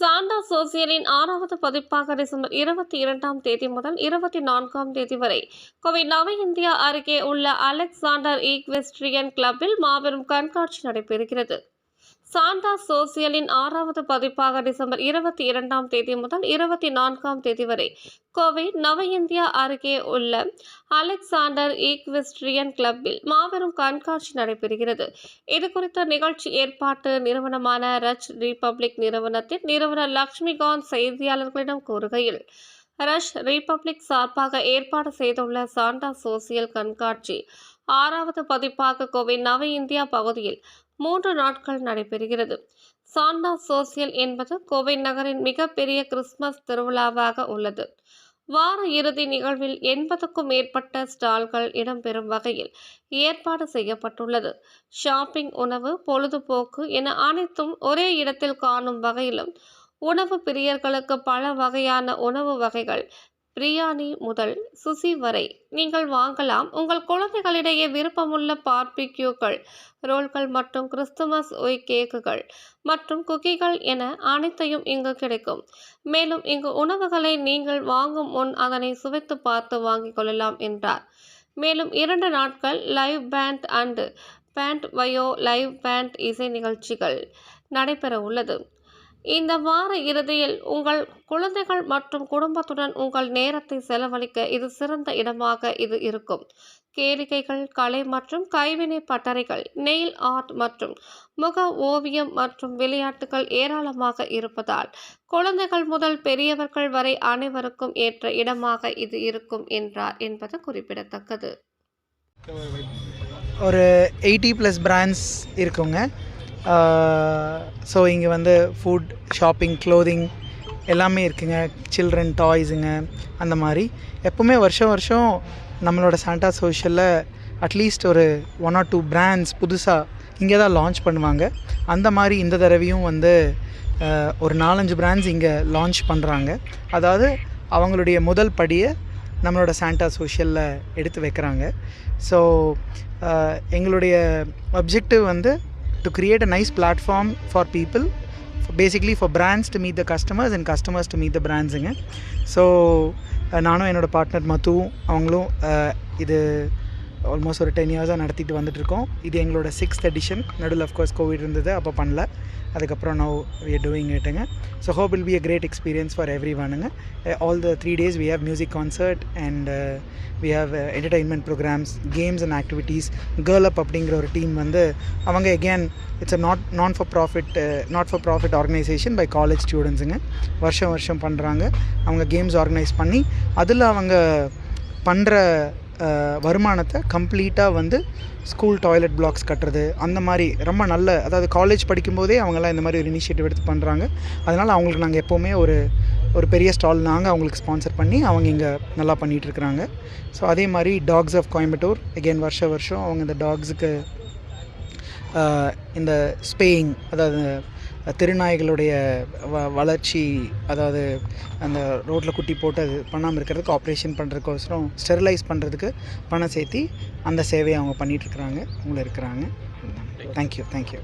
Santa சோசியலின் ஆறாவது பதிப்பாக December இருபத்தி இரண்டாம் தேதி முதல் இருபத்தி நான்காம் தேதி வரை. கோவை நவ இந்தியா அருகே உள்ள அலெக்சாண்டர் ஈக்வெஸ்ட்ரியன் கிளப்பில் மாபெரும் கண்காட்சி நடைபெறுகிறது. சாண்டா சோசியலின் ஆறாவது பதிப்பாக டிசம்பர் இருபத்தி இரண்டாம் தேதி முதல் இருபத்தி நான்காம் தேதி வரை கோவை நவ இந்தியா அருகே உள்ள அலெக்சாண்டர் ஈக்வெஸ்ட்ரியன் கிளப்பில் மாபெரும் கண்காட்சி நடைபெறுகிறது. இது குறித்த நிகழ்ச்சி ஏற்பாட்டு நிறுவனமான ரச் ரிபப்ளிக் நிறுவனத்தின் நிறுவனர் லக்ஷ்மிகாந்த் செய்தியாளர்களிடம் கூறுகையில் ரஷ் ரிபப்ளிக் சார்பாக ஏற்பாடு செய்துள்ள சாண்டா சோசியல் கண்காட்சி ஆறாவது பதிப்பாக கோவை நவ இந்தியா பகுதியில் மூன்று நாட்கள் நடைபெறுகிறது. சாண்டா சோசியல் என்பது கோவை நகரின் மிகப்பெரிய கிறிஸ்துமஸ் திருவிழாவாக உள்ளது. வார இறுதி நிகழ்வில் எண்பதுக்கும் மேற்பட்ட ஸ்டால்கள் இடம்பெறும் வகையில் ஏற்பாடு செய்யப்பட்டுள்ளது. ஷாப்பிங் உணவு பொழுதுபோக்கு என அனைத்தும் ஒரே இடத்தில் காணும் வகையிலும் உணவு பிரியர்களுக்கு பல வகையான உணவு வகைகள் பிரியாணி முதல் சுசி வரை நீங்கள் வாங்கலாம். உங்கள் குழந்தைகளிடையே விருப்பமுள்ள பார்பிக்யூக்கள் ரோல்கள் மற்றும் கிறிஸ்துமஸ் ஒய் கேக்குகள் மற்றும் குக்கீகள் என அனைத்தையும் இங்கு கிடைக்கும். மேலும் இங்கு உணவுகளை நீங்கள் வாங்கும் முன் அதனை சுவைத்து பார்த்து வாங்கிக் கொள்ளலாம் என்றார். மேலும் இரண்டு நாட்கள் லைவ் பேண்ட் அண்ட் பேண்ட் வயோ லைவ் பேண்ட் இசை நிகழ்ச்சிகள் நடைபெற உள்ளது. இந்த வார இறுதியில் உங்கள் குழந்தைகள் மற்றும் குடும்பத்துடன் உங்கள் நேரத்தை செலவழிக்க இது சிறந்த இடமாக இது இருக்கும். கேளிக்கைகள் கலை மற்றும் கைவினை பட்டறைகள் நெயில் ஆர்ட் மற்றும் முக ஓவியம் மற்றும் விளையாட்டுகள் ஏராளமாக இருப்பதால் குழந்தைகள் முதல் பெரியவர்கள் வரை அனைவருக்கும் ஏற்ற இடமாக இது இருக்கும் என்றார் என்பது குறிப்பிடத்தக்கது. ஒரு எயிட்டி ப்ளஸ் பிராண்ட்ஸ் இருக்குங்க. ஸோ இங்கே வந்து ஃபுட் ஷாப்பிங் க்ளோதிங் எல்லாமே இருக்குங்க. சில்ட்ரன் டாய்ஸுங்க அந்த மாதிரி. எப்போவுமே வருஷம் வருஷம் நம்மளோட சாண்டா சோஷியலில் அட்லீஸ்ட் ஒரு ஒன் ஆர் டூ பிராண்ட்ஸ் புதுசாக இங்கே தான் லான்ச் பண்ணுவாங்க. அந்த மாதிரி இந்த தடவையும் வந்து ஒரு நாலஞ்சு பிராண்ட்ஸ் இங்கே லான்ச் பண்ணுறாங்க அதாவது அவங்களுடைய முதல் படியை நம்மளோட சாண்டா சோஷியலில் எடுத்து வைக்கிறாங்க. ஸோ எங்களுடைய அப்ஜெக்டிவ் வந்து to create a nice platform for people basically for brands to meet the customers and customers to meet the பிராண்ட்ஸுங்க so நானும் என்னோடய பார்ட்னர் மத்துவும் அவங்களும் இது ஆல்மோஸ்ட் ஒரு டென் இயர்ஸாக நடத்திட்டு வந்துட்டுருக்கோம். இது எங்களோட சிக்ஸ்த் எடிஷன் நடுவில் அஃப்கோர்ஸ் கோவிட் இருந்தது அப்போ பண்ணல. அதுக்கப்புறம் no we are doing இட்டுங்க so hope will be a great experience for every ஒனுங்க all the three days we have music concert and we have entertainment programmes games and activities Girl Up அப்படிங்கிற ஒரு team வந்து அவங்க again it's a not non for profit not for profit organisation by college ஸ்டூடெண்ட்ஸுங்க வருஷம் வருஷம் பண்ணுறாங்க அவங்க games organise பண்ணி அதில் அவங்க பண்ணுற வருமானத்தை கம்ப்ளீட்டாக வந்து ஸ்கூல் டாய்லெட் பிளாக்ஸ் கட்டுறது அந்த மாதிரி ரொம்ப நல்ல அதாவது காலேஜ் படிக்கும்போதே அவங்கெல்லாம் இந்த மாதிரி ஒரு இனிஷியேட்டிவ் எடுத்து பண்ணுறாங்க அதனால் அவங்களுக்கு நாங்கள் எப்போவுமே ஒரு ஒரு பெரிய ஸ்டால் நாங்கள் அவங்களுக்கு ஸ்பான்சர் பண்ணி அவங்க இங்கே நல்லா பண்ணிகிட்ருக்குறாங்க ஸோ அதே மாதிரி டாக்ஸ் ஆஃப் கோயம்புத்தூர் எகெயின் வருஷம் வருஷம் அவங்க இந்த டாக்ஸுக்கு இந்த ஸ்பேயிங் அதாவது திருநாய்களுடைய வ வளர்ச்சி அதாவது அந்த ரோட்டில் குட்டி போட்டு அது பண்ணாமல் இருக்கிறதுக்கு ஆப்ரேஷன் பண்ணுறதுக்கோசரம் ஸ்டெரிலைஸ் பண்ணுறதுக்கு பணம் சேர்த்தி அந்த சேவையை அவங்க பண்ணிகிட்ருக்குறாங்க அவங்களும் இருக்கிறாங்க. Thank you thank you